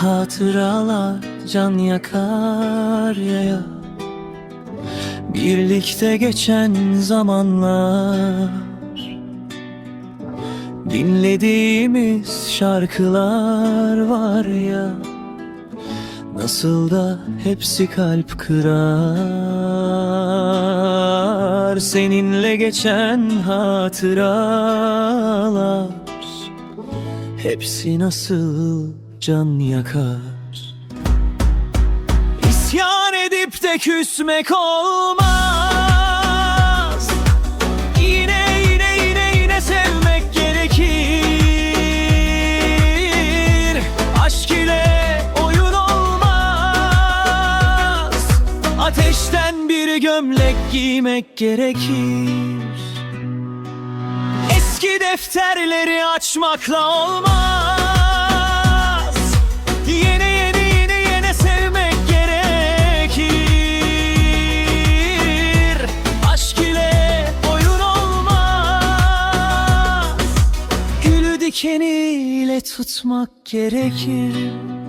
Hatıralar can yakar ya Birlikte geçen zamanlar. Dinlediğimiz şarkılar var ya. Nasıl da hepsi kalp kırar. Seninle geçen hatıralar. Hepsi nasıl can yakar. İsyan edip de küsmek olmaz. Yine yine yine yine sevmek gerekir. Aşk ile oyun olmaz. Ateşten bir gömlek giymek gerekir. Eski defterleri açmakla olmaz dikeniyle tutmak gerekir